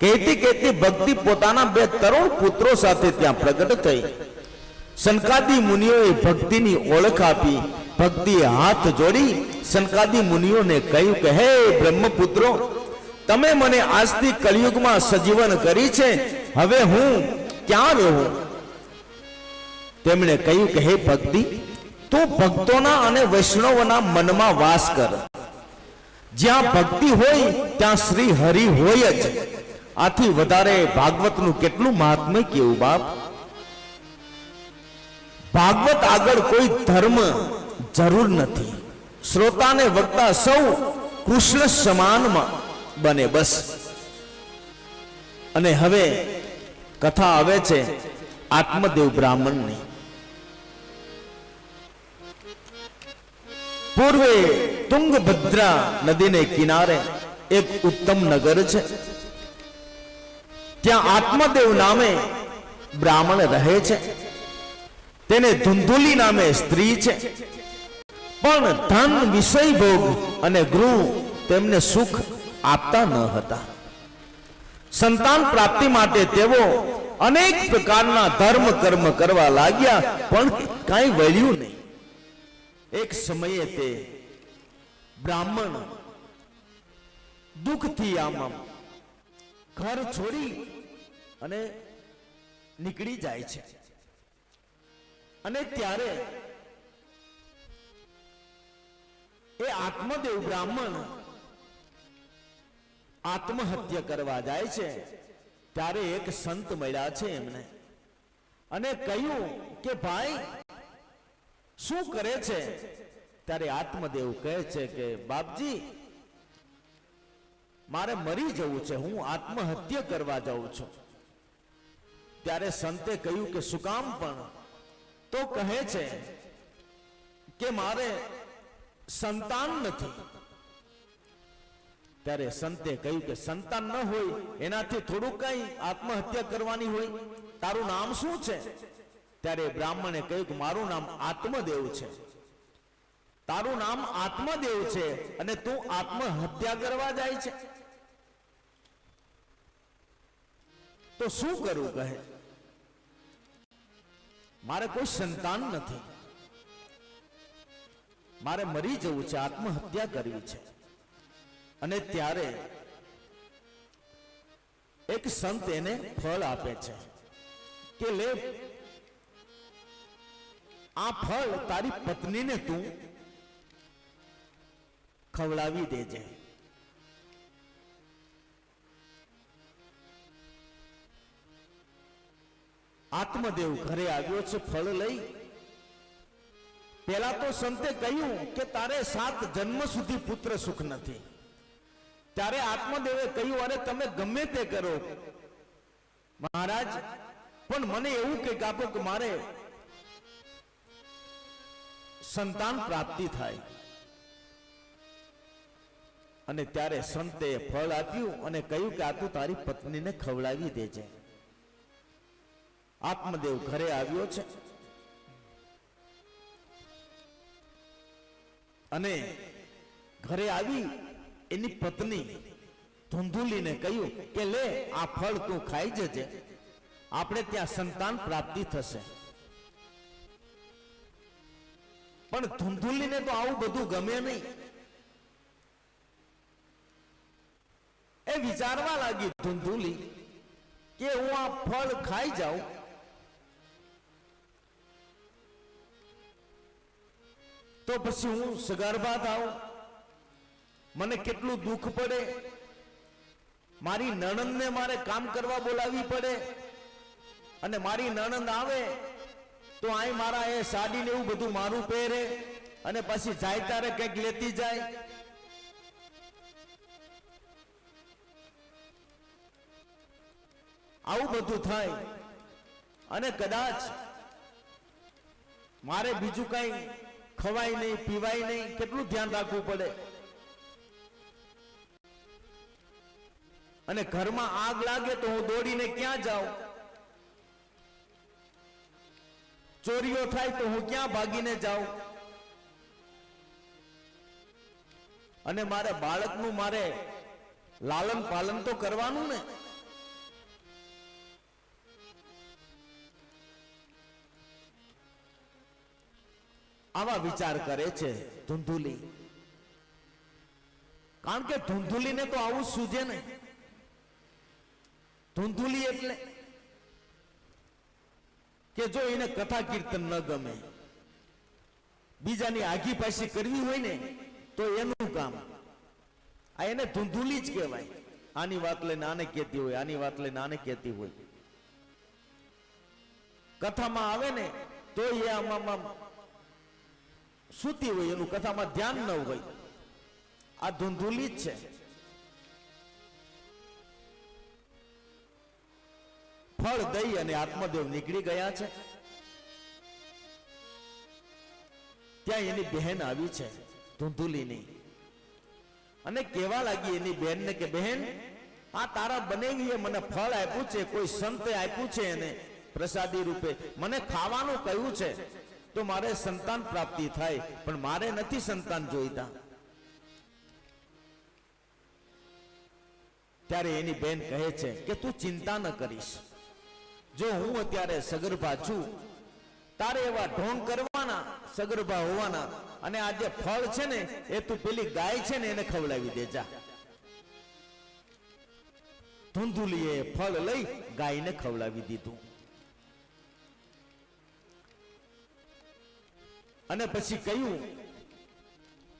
કહેતી કહેતી ભક્તિ પોતાના બે તરુણ પુત્રો સાથે ત્યાં પ્રગટ થઈ. સનકાદી મુનિઓએ ભક્તિની ઓળખ આપી ભક્તિ હાથ જોડી સનકાદી મુનિઓને કહ્યું કે, હે બ્રહ્મપુત્રો, તમે મને આજથી કલયુગમાં સજીવન કરી છે. હવે હું ક્યાં રહું? તેમણે કહ્યું કે, હે ભક્તિ, તું ભક્તોના અને વૈષ્ણવોના મનમાં વાસ કર. જ્યાં ભક્તિ હોય, ત્યાં શ્રી હરિ હોય જ. આથી વધારે ભાગવતનું કેટલું મહાત્મ્ય કેવું બાપ? ભાગવત આગળ કોઈ ધર્મ જરૂર નથી. શ્રોતાને વક્તા સૌ કૃષ્ણ સમાનમાં બને બસ. અને હવે કથા આવે છે આત્મદેવ બ્રાહ્મણની. પૂર્વે તુંગભદ્રા નદીને કિનારે એક ઉત્તમ નગર છે. ત્યાં આત્મદેવ નામે બ્રાહ્મણ રહે છે. તેને ધુંધુલી નામે સ્ત્રી છે. પણ ધન, વિષય ભોગ અને ગૃહ તેમને સુખ આપતા ન હતા. સંતાન પ્રાપ્તિ માટે તેઓ અનેક પ્રકારના ધર્મ કર્મ કરવા લાગ્યા, પણ કાંઈ વળ્યું નહીં. એક સમયે તે બ્રાહ્મણ દુઃખથી આમ ઘર છોડી અને નીકળી જાય છે. અને ત્યારે એ આત્મદેવ બ્રાહ્મણ આત્મહત્યા કરવા જાય છે, ત્યારે એક સંત મળ્યા છે એમને. અને કહ્યું કે, ભાઈ, શું કરે છે? ત્યારે આત્મદેવ કહે છે કે, બાપજી, મારે મરી જવું છે. હું આત્મહત્યા કરવા જાઉં છું. ત્યારે સંતે કહ્યું કે, શું કામ પણ? તો કહે છે કે, મારે સંતાન નથી. ત્યારે સંતે કહ્યું કે, સંતાન ન હોય, એનાથી થોડું કઈ આત્મહત્યા કરવાની હોય. તારું નામ શું છે? ત્યારે બ્રાહ્મણે કહ્યું કે, મારું નામ આત્મદેવ છે. તારું નામ આત્મદેવ છે અને તું આત્મહત્યા કરવા જાય છે. તો શું કરવું કહે? મારે કોઈ સંતાન નથી. મારે મરી જવું છે, આત્મહત્યા કરવી છે. અને ત્યારે એક સંત એને ફળ આપે છે કે, લે, આ ફળ તારી પત્નીને તું ખવડાવી દેજે. આત્મદેવ ઘરે આવ્યો છે, ફળ લઈ. પેલા તો સંતે કહ્યું કે તારે સાત જન્મ સુધી પુત્ર સુખ નથી. ત્યારે આત્મદેવે કહ્યું, અરે, તમે ગમે તે કરો. મહારાજ, પણ મને એવું કે આપો કે મારે સંતાન પ્રાપ્તિ થાય. અને ત્યારે સંતે ફળ આપ્યું અને કહ્યું કે આ તું તારી પત્નીને ખવડાવી દેજે. આત્મદેવ ઘરે આવ્યો છે. અને ઘરે આવી એની પત્ની ધુંધુલીને કહ્યું કે, લે, આ ફળ તું ખાઈ જજે. આપણે ત્યાં સંતાન પ્રાપ્તિ થશે. પણ ધુંધુલીને તો આવું બધું ગમે નહીં. એ વિચારવા લાગી ધુંધુલી કે, હું આ ફળ ખાઈ જાઉં તો પછી હું સગર્ભા થાઉં મને કેટલું દુઃખ પડે. મારી નણંદને મારે કામ કરવા બોલાવવી પડે. અને મારી નણંદ આવે તો અહીં મારા એ સાડીને એવું બધું મારું પહેરે અને પછી જાય તારે કંઈક લેતી જાય. આવું બધું થાય. અને કદાચ મારે બીજું કઈ ખવાય નહીં, પીવાય નહીં, કેટલું ધ્યાન રાખવું પડે? અને ઘરમાં આગ લાગે તો હું દોડીને ક્યાં જાઉં? ચોરીઓ થાય તો હું ક્યાં ભાગીને જાઉં? અને મારે બાળકનું મારે લાલન પાલન તો કરવાનું ને? આવા વિચાર કરે છે ધુંધુલી. કારણ કે ધુંધુલીને તો આવું સૂજે ને ધુંધુલી એટલે કે જો એને કથા કીર્તન ન ગમે, બીજાની આગી પાછી કરવી હોય ને, તો એનું કામ. આ એને ધુંધુલી જ કહેવાય. આની વાત લઈને આને કહેતી હોય, આની વાત લઈને આને કહેતી હોય. કથામાં આવે ને, તો એ આમ સૂતી હોય, એનું કથામાં ધ્યાન ન હોય. આ ધૂંધુલી જ છે. ફળ દઈ અને આત્મદેવ નીકળી ગયા છે. ત્યાં એની બહેન આવી છે, ધુંધુલીની. અને કેવા લાગી એની બહેનને કે, બહેન, આ તારા બનેવીએ મને ફળ આપ્યું છે, કોઈ સંતે આપ્યું છે એને? પ્રસાદી રૂપે. મને ખાવાનું કહ્યું છે. તો મારે સંતાન પ્રાપ્તિ થાય, પણ મારે નથી સંતાન જોઈતા. ત્યારે એની બેન કહે છે કે તું ચિંતા ન કરીશ. જો હું અત્યારે સગર્ભા છું, તારે એવા ઢોંગ કરવાના, સગર્ભા હોવાના, અને આ જે ફળ છે ને, એ તું પેલી ગાય છે ને, એને ખવડાવી દેજા ધુંધુલીએ ફળ લઈ ગાયને ખવડાવી દીધું. અને પછી કહ્યું,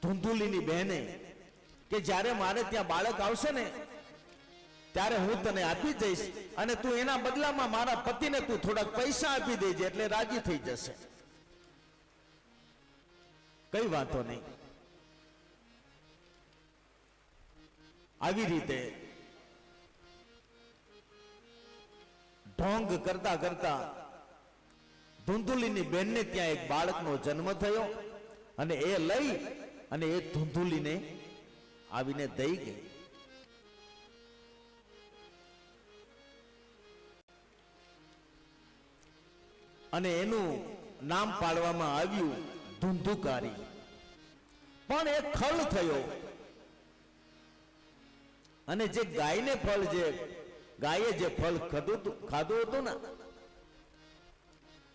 ધુંધુલીની બહેને, કે જ્યારે મારે ત્યાં બાળક આવશે ને, ત્યારે હું તને આપી જઈશ અને તું એના બદલામાં મારા પતિને તું થોડાક પૈસા આપી દેજે એટલે રાજી થઈ જશે. કઈ વાતો નહીં. આવી રીતે ઢોંગ કરતા કરતા ધુંધુલીની બેનને ત્યાં એક બાળકનો જન્મ થયો અને એ લઈ અને એ ધુંધુલીને આવીને દઈ ગઈ. અને એનું નામ પાડવામાં આવ્યું ધુંધુકારી. પણ એ ખલ થયો. અને જે ગાયને ફળ જે ગાયે જે ફળ ખાધું ખાધું હતું ને